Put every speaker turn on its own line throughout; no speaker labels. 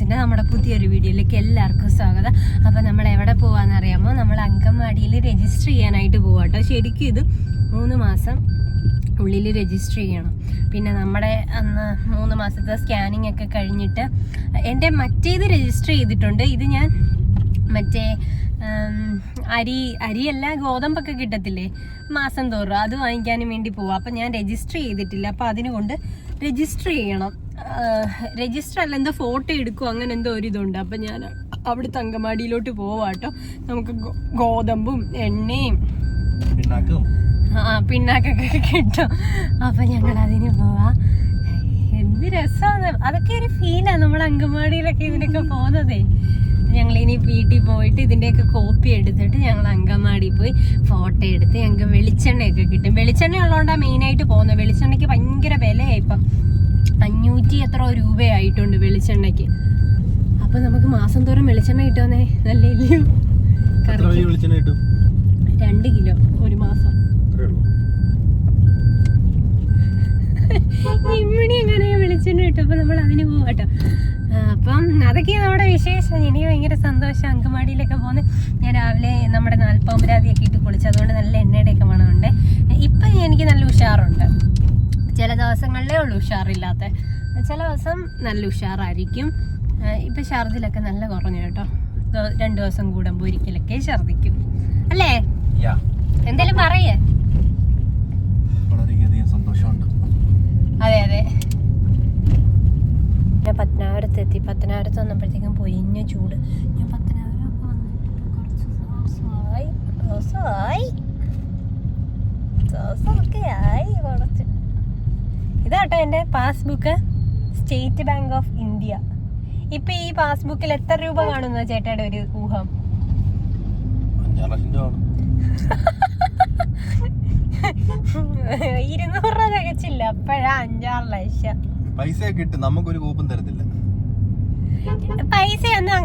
അല്ല നമ്മുടെ പുതിയൊരു വീഡിയോയിലേക്ക് എല്ലാവർക്കും സ്വാഗതം. അപ്പോൾ നമ്മൾ എവിടെ പോവാന്ന് അറിയാമോ? നമ്മൾ അങ്കൻവാടിയിൽ രജിസ്റ്റർ ചെയ്യാനായിട്ട് പോവാട്ടോ ശരിക്കും ഇത് മൂന്ന് മാസം ഉള്ളിൽ രജിസ്റ്റർ ചെയ്യണം. പിന്നെ നമ്മുടെ അന്ന് മൂന്ന് മാസത്തെ സ്കാനിങ് ഒക്കെ കഴിഞ്ഞിട്ട് എന്റെ മറ്റേത് രജിസ്റ്റർ ചെയ്തിട്ടുണ്ട്. ഇത് ഞാൻ മറ്റേ അരി അരിയല്ല ഗോതമ്പൊക്കെ കിട്ടത്തില്ലേ? മാസം തോറും അത് വാങ്ങിക്കാനും വേണ്ടി പോവാം. അപ്പം ഞാൻ രജിസ്റ്റർ ചെയ്തിട്ടില്ല. അപ്പം അതിനുകൊണ്ട് രജിസ്റ്റർ ചെയ്യണം. രജിസ്റ്റർ അല്ല എന്തോ ഫോട്ടോ എടുക്കും അങ്ങനെ എന്തോ ഒരു ഇതുണ്ട്. അപ്പം ഞാൻ അവിടുത്തെ അങ്കമാടിയിലോട്ട് പോവാട്ടോ നമുക്ക് ഗോതമ്പും എണ്ണയും ആ പിണ്ണാക്കൊക്കെ കിട്ടും. അപ്പം ഞങ്ങൾ അതിന് പോവാം. എന്ത് രസമാണ് അതൊക്കെ ഒരു ഫീലാണ് നമ്മൾ അങ്കമാടിയിലൊക്കെ ഇതിനൊക്കെ പോകുന്നതേ. ഞങ്ങൾ ഇനി വീട്ടിൽ പോയിട്ട് ഇതിന്റെയൊക്കെ കോപ്പി എടുത്തിട്ട് ഞങ്ങൾ അങ്കമാടി പോയി ഫോട്ടോ എടുത്ത് ഞങ്ങൾക്ക് വെളിച്ചെണ്ണയൊക്കെ കിട്ടും. വെളിച്ചെണ്ണ ഉള്ളതുകൊണ്ടാണ് മെയിനായിട്ട് പോകുന്നത്. വെളിച്ചെണ്ണയ്ക്ക് ഭയങ്കര വിലയായി ഇപ്പം. അഞ്ഞൂറ്റി എത്ര രൂപയായിട്ടുണ്ട് വെളിച്ചെണ്ണയ്ക്ക്. അപ്പം നമുക്ക് മാസം തോറും വെളിച്ചെണ്ണ കിട്ടുമെന്നേ. നല്ല ഇല്ലയോ? രണ്ട് കിലോ ഒരു മാസം. ഇമ്മണി അങ്ങനെ വെളിച്ചെണ്ണ കിട്ടും? അപ്പൊ നമ്മൾ അതിന് പോവാട്ടോ. അപ്പം അതൊക്കെയാണ് നമ്മുടെ വിശേഷം. ഇനി ഭയങ്കര സന്തോഷം. അങ്കമാടിയിലൊക്കെ പോകുന്നത് ഞാൻ രാവിലെ നമ്മുടെ നാൽപ്പാമ്പരാതിയൊക്കെ ഇട്ട് കുളിച്ചു അതുകൊണ്ട് നല്ല എണ്ണയുടെയൊക്കെ മണമുണ്ട്. ഇപ്പം എനിക്ക് നല്ല ഉഷാറുണ്ട്. ചില ദിവസങ്ങളിലേ ഉള്ളൂ ഉഷാറില്ലാത്ത. ചില ദിവസം നല്ല ഉഷാറായിരിക്കും. ഇപ്പം ഛർദിലൊക്കെ നല്ല കുറഞ്ഞു കേട്ടോ. രണ്ടു ദിവസം കൂടുമ്പോൾ ഒരിക്കലൊക്കെ ഛർദിക്കും. അല്ലേ?
യാ.
എന്തേലും പറയേ
വളരെയധികം സന്തോഷമുണ്ട്
അതെ അതെ ഞാൻ പത്തനാപുരത്ത് എത്തി പത്തനാപുരത്ത് വന്നപ്പോഴത്തേക്കും പൊരിഞ്ഞ ചൂട്. ഞാൻ പത്തനാപുരമൊക്കെ വന്നിട്ട് കുറച്ച് ദിവസമായി. ദിവസമായി. ദിവസമൊക്കെ ആയി കുറച്ച് ഇതാട്ടോ എന്റെ passbook. State Bank of India. ഇപ്പൊ ഈ പാസ്ബുക്കിൽ എത്ര രൂപ കാണുന്നു ചേട്ടയുടെ ഒരു ഊഹം? ഇരുന്നൂറ് രൂപ തികച്ചില്ല. അപ്പോഴാ അഞ്ചാറ് ലക്ഷം.
പൈസ കിട്ടും നമുക്കൊരു കൂപ്പും തരത്തില്ല.
പൈസ ഒന്നും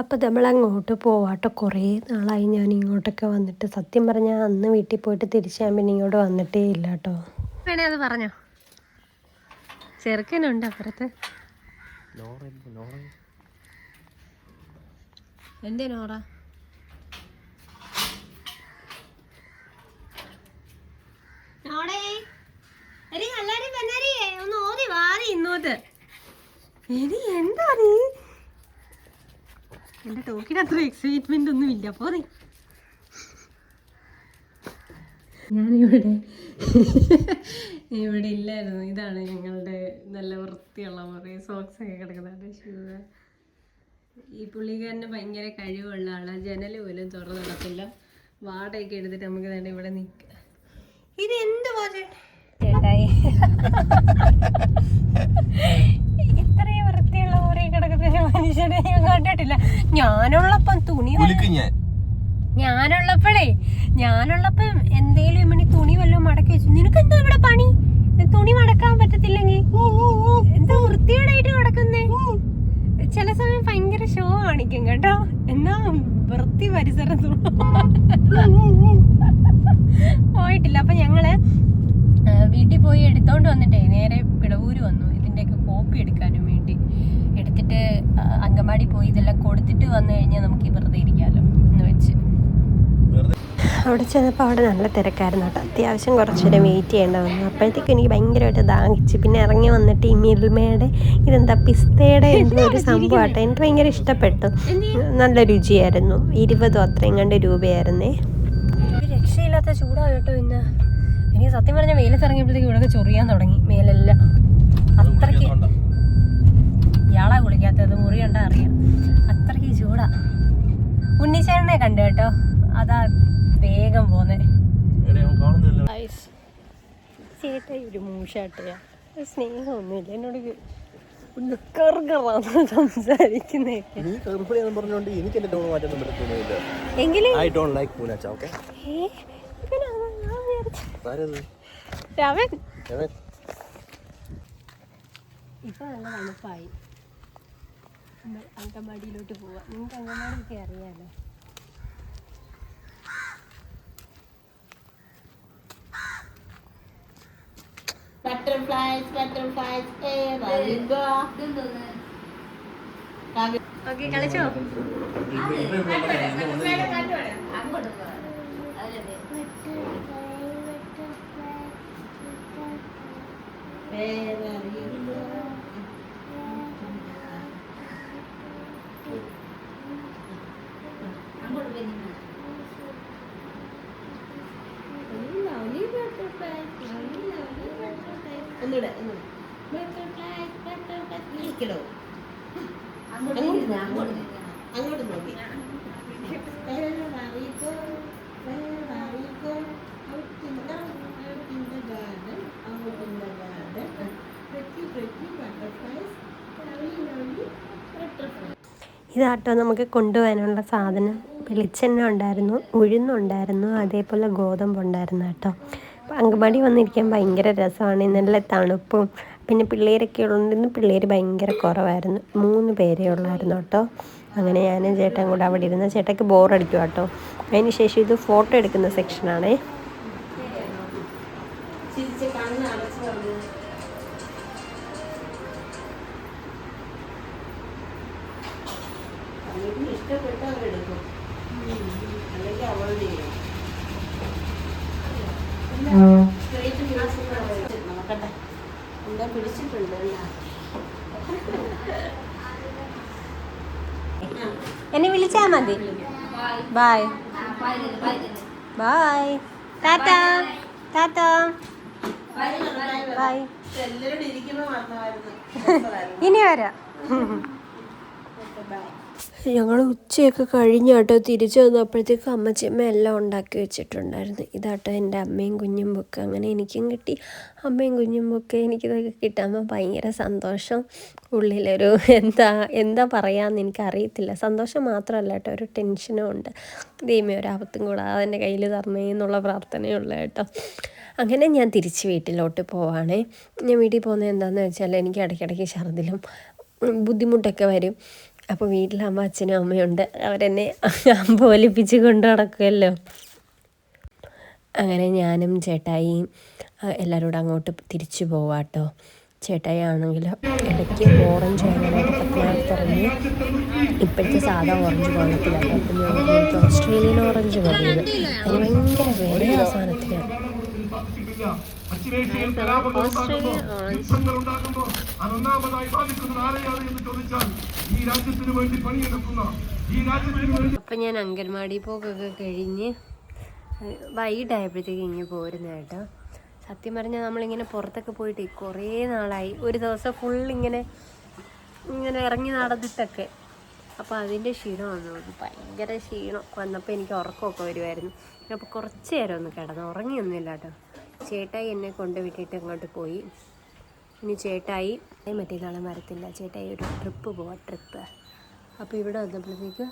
അപ്പോൾ നമ്മൾ അങ്ങോട്ട് പോവാട്ടോ. കുറേ നാളായി ഞാൻ ഇങ്ങോട്ടൊക്കെ വന്നിട്ട്. സത്യം പറഞ്ഞാൽ അന്ന് വീട്ടിൽ പോയിട്ട് തിരിച്ചു ഞാൻ പിന്നെ ഇങ്ങോട്ട് വന്നിട്ടേ ഇല്ല കേട്ടോ വേണേ അത് പറഞ്ഞോ. ചെറുക്കനുണ്ട് അപ്പുറത്ത്? എന്റെ നോറ എടി എന്താ നീ എന്റെ ടോക്കിന് അത്ര എക്സൈറ്റ്മെന്റ് ഒന്നും ഇല്ല. പോരെ. ഞാനിവിടെ ഇവിടെ ഇല്ലായിരുന്നു. ഇതാണ് ഞങ്ങളുടെ നല്ല വൃത്തിയുള്ള മുറി സോക്സ് ഒക്കെ കിടക്കുന്നതാണ് ഷൂ. ഈ പുള്ളിക്കാരന് ഭയങ്കര കഴിവുള്ള ആളാണ് ജനൽ പോലും തുറന്നു നടക്കില്ല. വാടയൊക്കെ എടുത്തിട്ട് നമുക്ക് തന്നെ ഇവിടെ നിൽക്കാം ഇത് എന്ത് ചേട്ടായി. ഇത്രയും വൃത്തിയുള്ള മുറി കിടക്കുന്ന മനുഷ്യനെ ഞാൻ കണ്ടിട്ടില്ല. ഞാനുള്ളപ്പം തുണി
ഞാൻ.
ഞാനുള്ളപ്പോഴേ ഞാനുള്ളപ്പം എന്തേലും ഇമ്മണി തുണി വല്ലതും മടക്കി വെച്ചു. നിനക്ക് എന്താ ഇവിടെ പണി? തുണി മടക്കാൻ പറ്റത്തില്ലെങ്കിൽ? എന്താ വൃത്തിയോടായിട്ട് മടക്കുന്നേ ചില സമയം ഭയങ്കര ഷോ കാണിക്കും കേട്ടോ. എന്നാ വൃത്തി പരിസരം പോയിട്ടില്ല അപ്പൊ ഞങ്ങൾ ആ, വീട്ടിൽ പോയി എടുത്തോണ്ട് വന്നിട്ടേ നേരെ പിടവൂര് വന്നു. ഇതിന്റെയൊക്കെ കോപ്പി എടുക്കാനും വേണ്ടി. എടുത്തിട്ട് അങ്കമാടി പോയി ഇതെല്ലാം കൊടുത്തിട്ട് വന്നു കഴിഞ്ഞാൽ നമുക്ക് വെറുതെ ഇരിക്കാമല്ലോ എന്ന് വെച്ച്. അവിടെ ചെന്നപ്പോൾ അവിടെ നല്ല തിരക്കായിരുന്നു കേട്ടോ. അത്യാവശ്യം കുറച്ച് നേരം വെയിറ്റ് ചെയ്യേണ്ട വന്നു. അപ്പോഴത്തേക്കും എനിക്ക് ഭയങ്കരമായിട്ട് ദാഹിച്ച്. പിന്നെ ഇറങ്ങി വന്നിട്ട് ഈ മിൽമയുടെ ഇതെന്താ പിസ്തയുടെ എന്തോ ഒരു സംഭവമാട്ടോ എനിക്ക് ഭയങ്കര ഇഷ്ടപ്പെട്ടു. നല്ല രുചിയായിരുന്നു. ഇരുപതോ അത്രയും കണ്ട് രൂപയായിരുന്നേ. രക്ഷയില്ലാത്ത ചൂടാ കേട്ടോ ഇന്ന്. എനിക്ക് സത്യം പറഞ്ഞ വെയിലത്ത് ഇറങ്ങിയപ്പോഴത്തേക്ക് ഇവിടെ ചൊറിയാൻ തുടങ്ങി മേലെല്ലാം. അത്രയ്ക്ക് ഇയാളാ കുളിക്കാത്തത് മുറി കണ്ടാ അറിയാം. അത്രയ്ക്ക് ചൂടാ. ഉണ്ണിച്ചേട്ടനെ കണ്ടു കേട്ടോ. അതാ വേഗം പോന്നെ. ഒരു മൂഷാട്ടയാ സ്നേഹമൊന്നുമില്ല. എന്നോട് സംസാരിക്കുന്നേ. എങ്കിലും രവൻ? ഇപ്പൊ നല്ല തണുപ്പായി അങ്കമാടിയിലോട്ട് പോവാം നിങ്ങൾക്ക് അങ്കമാടിയൊക്കെ അറിയാലോ
ബട്ടർഫ്ലൈസ് ബട്ടർഫ്ലൈസ്
ഓക്കെ കളിച്ചോ
ഒന്നുകൂടെ ബട്ടർഫ്ലൈസ് ഇരിക്കണോ അങ്ങോട്ട് അങ്ങോട്ട് നോക്കി. Where are
ഇതാട്ടോ നമുക്ക് കൊണ്ടുപോകാനുള്ള സാധനം. വെളിച്ചെണ്ണ ഉണ്ടായിരുന്നു ഉഴുന്നുണ്ടായിരുന്നു അതേപോലെ ഗോതമ്പുണ്ടായിരുന്നു കേട്ടോ. അങ്കമാടി വന്നിരിക്കാൻ ഭയങ്കര രസമാണ്. നല്ല തണുപ്പും പിന്നെ പിള്ളേരൊക്കെ ഉള്ളതിന് പിള്ളേർ ഭയങ്കര കുറവായിരുന്നു. മൂന്ന് പേരേ ഉള്ളായിരുന്നു കേട്ടോ. അങ്ങനെ ഞാനും ചേട്ടൻ കൂടെ അവിടെ ഇരുന്ന ചേട്ടയ്ക്ക് ബോറടിക്കും കേട്ടോ. അതിന് ശേഷം ഇത് ഫോട്ടോ എടുക്കുന്ന സെക്ഷനാണേ
പിടിച്ചിട്ടുണ്ട് അല്ല
എന്നെ വിളിച്ചാ മതി. Bye bye tata tata bye ഇനി വരാം. ഞങ്ങൾ ഉച്ചയൊക്കെ കഴിഞ്ഞ കേട്ടോ തിരിച്ചു വന്നപ്പോഴത്തേക്കും അമ്മച്ചിയമ്മ എല്ലാം ഉണ്ടാക്കി വെച്ചിട്ടുണ്ടായിരുന്നു. ഇതാട്ടോ എന്റെ അമ്മയും കുഞ്ഞും ബുക്ക് അങ്ങനെ എനിക്കും കിട്ടി. അമ്മയും കുഞ്ഞും ബുക്ക് എനിക്കിതൊക്കെ കിട്ടുമ്പോൾ ഭയങ്കര സന്തോഷം. ഉള്ളിലൊരു എന്താ എന്താ പറയാമെന്ന് എനിക്കറിയത്തില്ല. സന്തോഷം മാത്രമല്ല കേട്ടോ ഒരു ടെൻഷനും ഉണ്ട്. ദൈവമേ ഒരാപത്തും കൂടാതെ എന്റെ കയ്യിൽ തരണേ എന്നുള്ള പ്രാർത്ഥനയുള്ള കേട്ടോ. അങ്ങനെ ഞാൻ തിരിച്ച് വീട്ടിലോട്ട് പോവാണേ. ഞാൻ വീട്ടിൽ പോകുന്നത് എന്താണെന്ന് വെച്ചാൽ എനിക്ക് ഇടയ്ക്കിടയ്ക്ക് ഛർദിലും ബുദ്ധിമുട്ടൊക്കെ വരും. അപ്പോൾ വീട്ടിലമ്മ അച്ഛനും അമ്മയുണ്ട് അവരെന്നെ അമ്പോലിപ്പിച്ച് കൊണ്ടു നടക്കുമല്ലോ അങ്ങനെ ഞാനും ചേട്ടായിയും എല്ലാവരോടും അങ്ങോട്ട് തിരിച്ചു പോവാട്ടോ. ചേട്ടായി ആണെങ്കിൽ ഇടയ്ക്ക് ഓറഞ്ച് വാങ്ങാനായിട്ട് ഇറങ്ങി ഇപ്പോഴത്തെ സാധാ ഓറഞ്ച് എനിക്ക് ഓസ്ട്രേലിയൻ ഓറഞ്ച് പറഞ്ഞത് അത് ഭയങ്കര വിലയാണ് സാധനത്തിന്
പശ്ചിമേഷ്യയിൽ കലാപങ്ങളുണ്ടാകുമ്പോൾ യുദ്ധങ്ങളുണ്ടാകുമ്പോൾ അതൊന്നാമതായി ബാധിക്കുന്നത് ആരെയാണ് എന്ന് ചോദിച്ചാൽ ഈ രാജ്യത്തിന് വേണ്ടി പണിയെടുക്കുന്ന ഈ രാജ്യത്തിന് വേണ്ടി
അപ്പം ഞാൻ അംഗൻവാടി പോക്കൊക്കെ കഴിഞ്ഞ് വൈകിട്ടായപ്പോഴത്തേക്ക് ഇങ്ങനെ പോരുന്ന കേട്ടോ. സത്യം പറഞ്ഞാൽ നമ്മളിങ്ങനെ പുറത്തൊക്കെ പോയിട്ട് കുറേ നാളായി. ഒരു ദിവസം ഫുൾ ഇങ്ങനെ ഇങ്ങനെ ഇറങ്ങി നടന്നിട്ടൊക്കെ. അപ്പോൾ അതിന്റെ ക്ഷീണം വന്നു. ഭയങ്കര ക്ഷീണം. വന്നപ്പോൾ എനിക്ക് ഉറക്കമൊക്കെ വരുമായിരുന്നു അപ്പോൾ കുറച്ച് നേരം ഒന്ന് കിടന്നു ഉറങ്ങിയൊന്നുമില്ല കേട്ടോ. ചേട്ടായി എന്നെ കൊണ്ടുവിട്ടിട്ട് അങ്ങോട്ട് പോയി. ഇനി ചേട്ടായി മറ്റേ മരത്തില്ല ചേട്ടായി ഒരു ട്രിപ്പ് പോവാം ട്രിപ്പ് അപ്പോൾ ഇവിടെ വന്നപ്പോഴത്തേക്ക്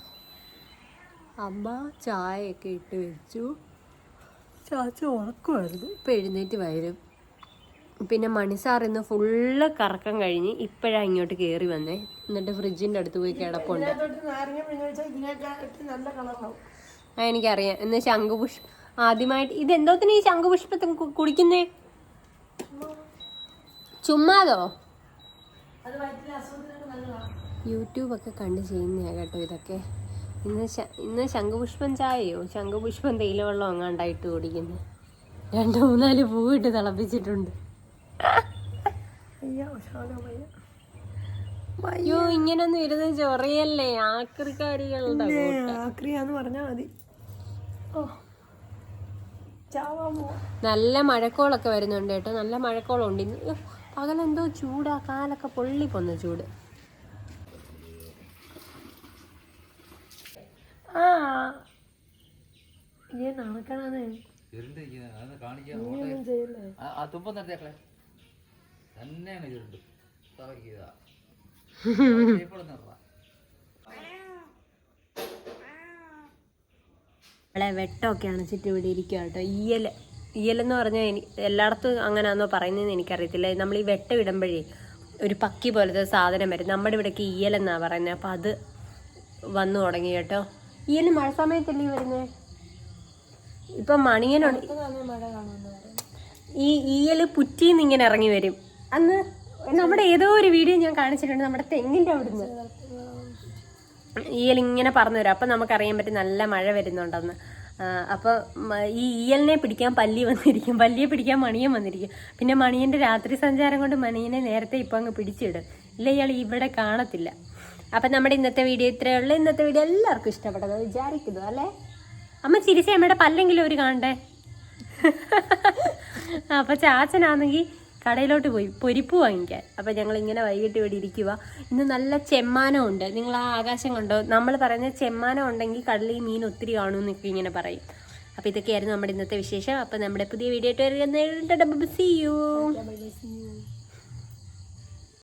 അമ്മ ചായയൊക്കെ ഇട്ട് വെച്ചു. ചാച്ച ഉറക്കുമായിരുന്നു. ഇപ്പം എഴുന്നേറ്റ് വരും. പിന്നെ മണിസാർ ഇന്ന് ഫുള്ള് കറക്കം കഴിഞ്ഞ് ഇപ്പോഴാണ് ഇങ്ങോട്ട് കയറി വന്നേ. എന്നിട്ട് ഫ്രിഡ്ജിന്റെ അടുത്ത് പോയി കിടപ്പുണ്ട്. എനിക്കറിയാം. എന്ന് ശംഖുപുഷ്പ ആദ്യമായിട്ട് ഇത് എന്തോത്തിന് ഈ ശംഖുപുഷ്പത്തെ കു- കുടിക്കുന്നേ? ചുമ്മാതോ? യൂട്യൂബൊക്കെ കണ്ട് ചെയ്യുന്നതാ കേട്ടോ ഇതൊക്കെ. ഇന്ന് ഇന്ന് ശംഖുപുഷ്പം ചായയോ? ശംഖുപുഷ്പം തേയിലവെള്ളം അങ്ങാണ്ടായിട്ട് കുടിക്കുന്നു? രണ്ട് മൂന്നാൽ പൂവിട്ട് തിളപ്പിച്ചിട്ടുണ്ട്.
അയ്യോ
ഇങ്ങനൊന്നും ഇരുന്ന് ചൊറിയല്ലേ ആക്രിക്കാരികളുടെ
ആക്രിയാന്ന് പറഞ്ഞാൽ മതി. ഓ.
നല്ല മഴക്കോളൊക്കെ വരുന്നുണ്ട് കേട്ടോ. നല്ല മഴക്കോളുണ്ട്. ഇന്ന് പകലെന്തോ ചൂടാ. കാലൊക്കെ പൊള്ളി പോന്ന ചൂട്.
ആ. ഈ നടക്കണത്.
ഇരുണ്ടിരിക്കുന്നത് അതൊന്ന് കാണിക്കാൻ
ഒന്നും ചെയ്യില്ലേ
ആ ആ തുമ്പം നിർത്തിയാക്കളെ തന്നെയാണ് ഇരുണ്ട് തറക്കിയതാ ഇപ്പോൾ നിർത്താം
നമ്മളെ വെട്ടമൊക്കെ അണച്ചിട്ട് ഇവിടെ ഇരിക്കുക കേട്ടോ. ഈയൽ ഈയലെന്ന് പറഞ്ഞാൽ എനി എല്ലായിടത്തും അങ്ങനെയാണെന്നോ പറയുന്നതെന്ന് എനിക്കറിയത്തില്ല. നമ്മൾ ഈ വെട്ടം ഇടുമ്പോഴേ ഒരു പക്കി പോലത്തെ സാധനം വരും. നമ്മുടെ ഇവിടേക്ക് ഈയലെന്നാണ് പറയുന്നത്. അപ്പം അത് വന്നു തുടങ്ങി കേട്ടോ. ഈയൽ മഴ സമയത്തല്ലേ വരുന്നത് ഇപ്പം മണിയനുണ്ട് ഈ ഈയൽ പുറ്റിന്ന് ഇങ്ങനെ ഇറങ്ങി വരും. അന്ന് നമ്മുടെ ഏതോ ഒരു വീഡിയോ ഞാൻ കാണിച്ചിട്ടുണ്ട്. നമ്മുടെ തെങ്ങിന്റെ അവിടുന്ന്. ഈയൽ ഇങ്ങനെ പറഞ്ഞു തരും. അപ്പം നമുക്കറിയാൻ പറ്റും നല്ല മഴ വരുന്നുണ്ടെന്ന്. അപ്പോൾ അപ്പൊ ഈ ഇയലിനെ പിടിക്കാൻ പല്ലി വന്നിരിക്കും. പല്ലിയെ പിടിക്കാൻ മണിയൻ വന്നിരിക്കും. പിന്നെ മണിയന്റെ രാത്രി സഞ്ചാരം കൊണ്ട് മണിയനെ നേരത്തെ ഇപ്പൊ അങ്ങ് പിടിച്ചിടും. ഇല്ല ഇയാൾ ഇവിടെ കാണത്തില്ല. അപ്പൊ നമ്മുടെ ഇന്നത്തെ വീഡിയോ ഇത്രയേ ഉള്ളൂ. ഇന്നത്തെ വീഡിയോ എല്ലാവർക്കും ഇഷ്ടപ്പെട്ടത് വിചാരിക്കുന്നു അല്ലേ? അമ്മ ചിരിച്ച അമ്മയുടെ പല്ലെങ്കിലും ഒരു കാണണ്ടേ? അപ്പൊ ചാച്ചനാണെങ്കിൽ കടയിലോട്ട് പോയി പൊരിപ്പ് വാങ്ങിക്കാൻ. അപ്പോൾ ഞങ്ങൾ ഇങ്ങനെ വൈകിട്ട് ഇവിടെ ഇരിക്കുക ഇന്ന് നല്ല ചെമ്മാനം ഉണ്ട് നിങ്ങൾ ആ ആകാശം കണ്ടോ? നമ്മൾ പറയുന്ന ചെമ്മാനം ഉണ്ടെങ്കിൽ കടലിൽ മീൻ ഒത്തിരി കാണുമെന്നൊക്കെ ഇങ്ങനെ പറയും. അപ്പം ഇതൊക്കെയായിരുന്നു നമ്മുടെ ഇന്നത്തെ വിശേഷം. അപ്പോൾ നമ്മുടെ പുതിയ വീഡിയോ ആയിട്ട് വരുന്ന യു